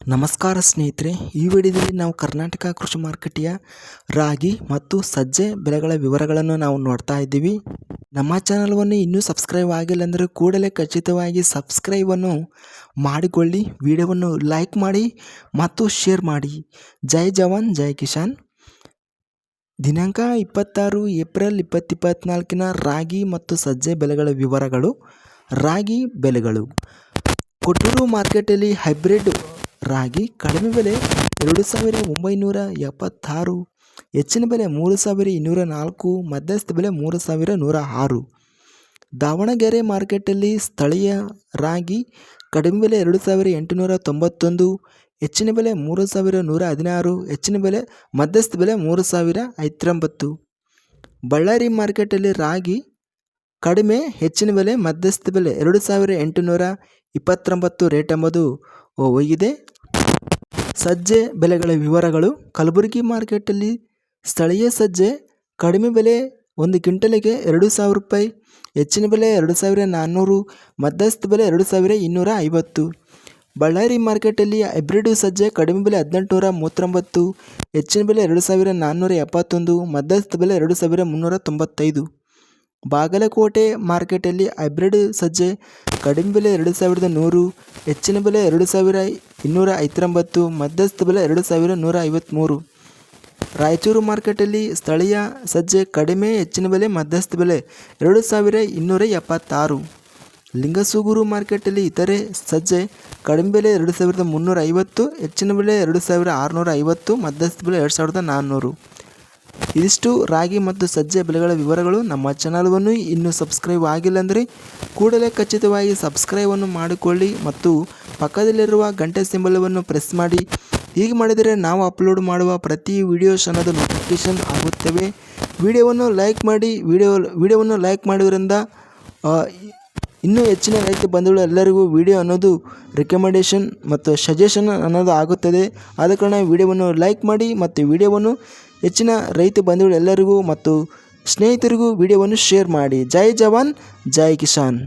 ನಮಸ್ಕಾರ ಸ್ನೇಹಿತರೆ, ಈ ವಿಡಿಯೋದಲ್ಲಿ ನಾವು ಕರ್ನಾಟಕ ಕೃಷಿ ಮಾರುಕಟ್ಟೆಯ ರಾಗಿ ಮತ್ತು ಸಜ್ಜೆ ಬೆಲೆಗಳ ವಿವರಗಳನ್ನು ನಾವು ನೋಡ್ತಾ ಇದ್ದೀವಿ. ನಮ್ಮ ಚಾನಲ್ವನ್ನು ಇನ್ನೂ ಸಬ್ಸ್ಕ್ರೈಬ್ ಆಗಿಲ್ಲ ಅಂದರೆ ಕೂಡಲೇ ಖಚಿತವಾಗಿ ಸಬ್ಸ್ಕ್ರೈಬನ್ನು ಮಾಡಿಕೊಳ್ಳಿ, ವಿಡಿಯೋವನ್ನು ಲೈಕ್ ಮಾಡಿ ಮತ್ತು ಶೇರ್ ಮಾಡಿ. ಜೈ ಜವಾನ್, ಜೈ ಕಿಶಾನ್ ದಿನಾಂಕ ಇಪ್ಪತ್ತಾರು ಏಪ್ರಿಲ್ ಇಪ್ಪತ್ತಿಪ್ಪತ್ನಾಲ್ಕಿನ ರಾಗಿ ಮತ್ತು ಸಜ್ಜೆ ಬೆಲೆಗಳ ವಿವರಗಳು, ರಾಗಿ ಬೆಲೆಗಳು. ಕೊಟ್ಟೂರು ಮಾರ್ಕೆಟಲ್ಲಿ ಹೈಬ್ರಿಡ್ ರಾಗಿ ಕಡಿಮೆ ಬೆಲೆ ಎರಡು ಸಾವಿರ ಒಂಬೈನೂರ ಎಪ್ಪತ್ತಾರು, ಹೆಚ್ಚಿನ ಬೆಲೆ ಮೂರು ಸಾವಿರ ಇನ್ನೂರ ನಾಲ್ಕು, ಮಧ್ಯಸ್ಥ ಬೆಲೆ ಮೂರು ಸಾವಿರ ನೂರ ಆರು. ದಾವಣಗೆರೆ ಮಾರ್ಕೆಟಲ್ಲಿ ಸ್ಥಳೀಯ ರಾಗಿ ಕಡಿಮೆ ಬೆಲೆ ಎರಡು ಸಾವಿರ ಎಂಟುನೂರ ತೊಂಬತ್ತೊಂದು, ಹೆಚ್ಚಿನ ಬೆಲೆ ಮೂರು ಸಾವಿರ ನೂರ ಹದಿನಾರು, ಹೆಚ್ಚಿನ ಬೆಲೆ ಮಧ್ಯಸ್ಥ ಬೆಲೆ ಮೂರು ಸಾವಿರ ಐವತ್ತೊಂಬತ್ತು. ಬಳ್ಳಾರಿ ಮಾರ್ಕೆಟಲ್ಲಿ ರಾಗಿ ಕಡಿಮೆ, ಹೆಚ್ಚಿನ ಬೆಲೆ ಮಧ್ಯಸ್ಥ ಬೆಲೆ ಎರಡು ಸಾವಿರ ಎಂಟುನೂರ ಇಪ್ಪತ್ತೊಂಬತ್ತು ರೇಟ್ ಎಂಬುದು ಹೋಗಿದೆ ಸಜ್ಜೆ ಬೆಲೆಗಳ ವಿವರಗಳು ಕಲಬುರಗಿ ಮಾರ್ಕೆಟಲ್ಲಿ. ಸ್ಥಳೀಯ ಸಜ್ಜೆ ಕಡಿಮೆ ಬೆಲೆ ಒಂದು ಕ್ವಿಂಟಲಿಗೆ ಎರಡು ಸಾವಿರ ರೂಪಾಯಿ, ಹೆಚ್ಚಿನ ಬೆಲೆ ಎರಡು ಸಾವಿರ ನಾನ್ನೂರು, ಮಧ್ಯಸ್ಥ ಬೆಲೆ ಎರಡು ಸಾವಿರ ಇನ್ನೂರ ಐವತ್ತು. ಬಳ್ಳಾರಿ ಮಾರ್ಕೆಟಲ್ಲಿ ಹೈಬ್ರಿಡ್ ಸಜ್ಜೆ ಕಡಿಮೆ ಬೆಲೆ ಹದಿನೆಂಟುನೂರ ಮೂವತ್ತೊಂಬತ್ತು, ಹೆಚ್ಚಿನ ಬೆಲೆ ಎರಡು ಸಾವಿರ ನಾನ್ನೂರ ಎಪ್ಪತ್ತೊಂದು, ಮಧ್ಯಸ್ಥ ಬೆಲೆ ಎರಡು ಸಾವಿರ ಮುನ್ನೂರ ತೊಂಬತ್ತೈದು. ಬಾಗಲಕೋಟೆ ಮಾರ್ಕೆಟಲ್ಲಿ ಹೈಬ್ರಿಡ್ ಸಜ್ಜೆ ಕಡಿಮೆ ಬೆಲೆ ಎರಡು ಸಾವಿರದ ನೂರು, ಹೆಚ್ಚಿನ ಬೆಲೆ ಎರಡು ಸಾವಿರ ಇನ್ನೂರ ಐವತ್ತೊಂಬತ್ತು, ಮಧ್ಯಸ್ಥ ಬೆಲೆ ಎರಡು ಸಾವಿರ ನೂರ ಐವತ್ತ್ಮೂರು ರಾಯಚೂರು ಮಾರ್ಕೆಟಲ್ಲಿ ಸ್ಥಳೀಯ ಸಜ್ಜೆ ಕಡಿಮೆ, ಹೆಚ್ಚಿನ ಬೆಲೆ, ಮಧ್ಯಸ್ಥ ಬೆಲೆ ಎರಡು ಸಾವಿರ ಇನ್ನೂರ ಎಪ್ಪತ್ತಾರು. ಲಿಂಗಸೂಗೂರು ಮಾರ್ಕೆಟಲ್ಲಿ ಇತರೆ ಸಜ್ಜೆ ಕಡಿಮೆ ಬೆಲೆ ಎರಡು ಸಾವಿರದ ಮುನ್ನೂರ ಐವತ್ತು, ಹೆಚ್ಚಿನ ಬೆಲೆ ಎರಡು ಸಾವಿರ ಆರುನೂರ ಐವತ್ತು, ಮಧ್ಯಸ್ಥ ಬೆಲೆ ಎರಡು ಸಾವಿರದ ನಾನ್ನೂರು. ಇದಿಷ್ಟು ರಾಗಿ ಮತ್ತು ಸಜ್ಜೆ ಬೆಲೆಗಳ ವಿವರಗಳು ನಮ್ಮ ಚಾನಲ್ವನ್ನು ಇನ್ನೂ ಸಬ್ಸ್ಕ್ರೈಬ್ ಆಗಿಲ್ಲ ಅಂದರೆ ಕೂಡಲೇ ಖಚಿತವಾಗಿ ಸಬ್ಸ್ಕ್ರೈಬನ್ನು ಮಾಡಿಕೊಳ್ಳಿ ಮತ್ತು ಪಕ್ಕದಲ್ಲಿರುವ ಗಂಟೆ ಸಿಂಬಲವನ್ನು ಪ್ರೆಸ್ ಮಾಡಿ. ಹೀಗೆ ಮಾಡಿದರೆ ನಾವು ಅಪ್ಲೋಡ್ ಮಾಡುವ ಪ್ರತಿ ವಿಡಿಯೋಸ್ ಅನ್ನೋದು ನೋಟಿಫಿಕೇಷನ್ ಆಗುತ್ತವೆ. ವಿಡಿಯೋವನ್ನು ಲೈಕ್ ಮಾಡಿ, ವಿಡಿಯೋ, ವಿಡಿಯೋವನ್ನು ಲೈಕ್ ಮಾಡೋದ್ರಿಂದ ಇನ್ನೂ ಹೆಚ್ಚಿನ ರೈತ ಬಂಧುಗಳು ಎಲ್ಲರಿಗೂ ವಿಡಿಯೋ ಅನ್ನೋದು ರೆಕಮೆಂಡೇಷನ್ ಮತ್ತು ಸಜೆಷನ್ ಅನ್ನೋದು ಆಗುತ್ತದೆ. ಆದ ಕಾರಣ ವಿಡಿಯೋವನ್ನು ಲೈಕ್ ಮಾಡಿ ಮತ್ತು ವಿಡಿಯೋವನ್ನು ಹೆಚ್ಚಿನ ರೈತ ಬಂಧುಗಳು ಎಲ್ಲರಿಗೂ ಮತ್ತು ಸ್ನೇಹಿತರಿಗೂ ವಿಡಿಯೋವನ್ನು ಶೇರ್ ಮಾಡಿ. ಜೈ ಜವಾನ್, ಜೈ ಕಿಸಾನ್.